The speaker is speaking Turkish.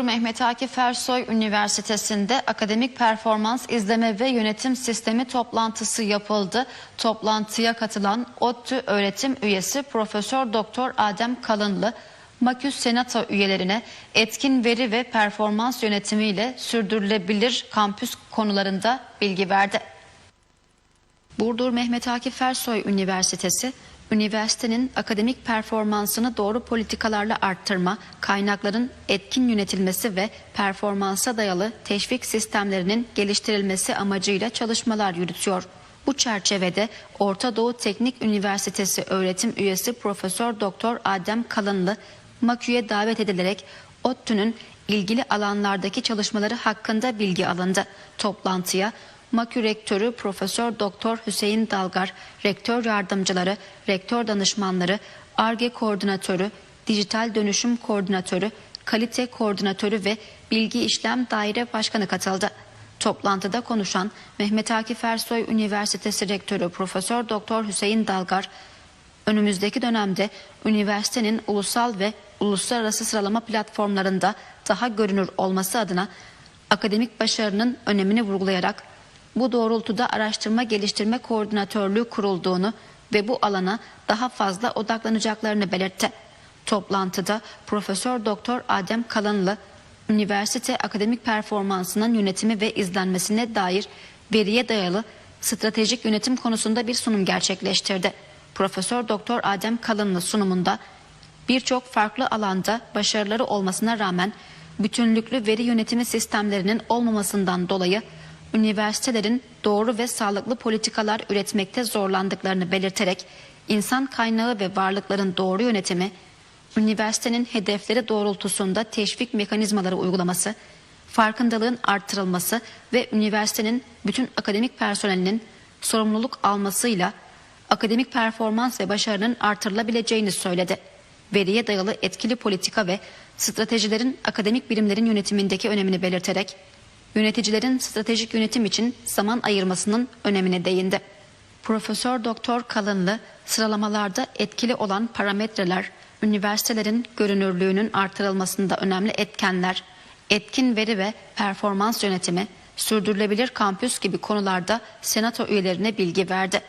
Burdur Mehmet Akif Ersoy Üniversitesi'nde akademik performans izleme ve yönetim sistemi toplantısı yapıldı. Toplantıya katılan ODTÜ öğretim üyesi Profesör Doktor Adem Kalınlı, Maküs Senato üyelerine etkin veri ve performans yönetimiyle sürdürülebilir kampüs konularında bilgi verdi. Burdur Mehmet Akif Ersoy Üniversitesi, üniversitenin akademik performansını doğru politikalarla arttırma, kaynakların etkin yönetilmesi ve performansa dayalı teşvik sistemlerinin geliştirilmesi amacıyla çalışmalar yürütüyor. Bu çerçevede Orta Doğu Teknik Üniversitesi öğretim üyesi Profesör Doktor Adem Kalınlı, MAKÜ'ye davet edilerek ODTÜ'nün ilgili alanlardaki çalışmaları hakkında bilgi alındı. Toplantıya MAKÜ Rektörü Profesör Doktor Hüseyin Dalgar, rektör yardımcıları, rektör danışmanları, ARGE koordinatörü, dijital dönüşüm koordinatörü, kalite koordinatörü ve bilgi işlem daire başkanı katıldı. Toplantıda konuşan Mehmet Akif Ersoy Üniversitesi Rektörü Profesör Doktor Hüseyin Dalgar, önümüzdeki dönemde üniversitenin ulusal ve uluslararası sıralama platformlarında daha görünür olması adına akademik başarının önemini vurgulayarak bu doğrultuda araştırma geliştirme koordinatörlüğü kurulduğunu ve bu alana daha fazla odaklanacaklarını belirtti. Toplantıda Profesör Doktor Adem Kalınlı üniversite akademik performansının yönetimi ve izlenmesine dair veriye dayalı stratejik yönetim konusunda bir sunum gerçekleştirdi. Profesör Doktor Adem Kalınlı sunumunda birçok farklı alanda başarıları olmasına rağmen bütünlüklü veri yönetimi sistemlerinin olmamasından dolayı üniversitelerin doğru ve sağlıklı politikalar üretmekte zorlandıklarını belirterek insan kaynağı ve varlıkların doğru yönetimi, üniversitenin hedefleri doğrultusunda teşvik mekanizmaları uygulaması, farkındalığın arttırılması ve üniversitenin bütün akademik personelinin sorumluluk almasıyla akademik performans ve başarının artırılabileceğini söyledi. Veriye dayalı etkili politika ve stratejilerin akademik birimlerin yönetimindeki önemini belirterek yöneticilerin stratejik yönetim için zaman ayırmasının önemine değindi. Profesör Doktor Kalınlı sıralamalarda etkili olan parametreler, üniversitelerin görünürlüğünün artırılmasında önemli etkenler, etkin veri ve performans yönetimi, sürdürülebilir kampüs gibi konularda senato üyelerine bilgi verdi.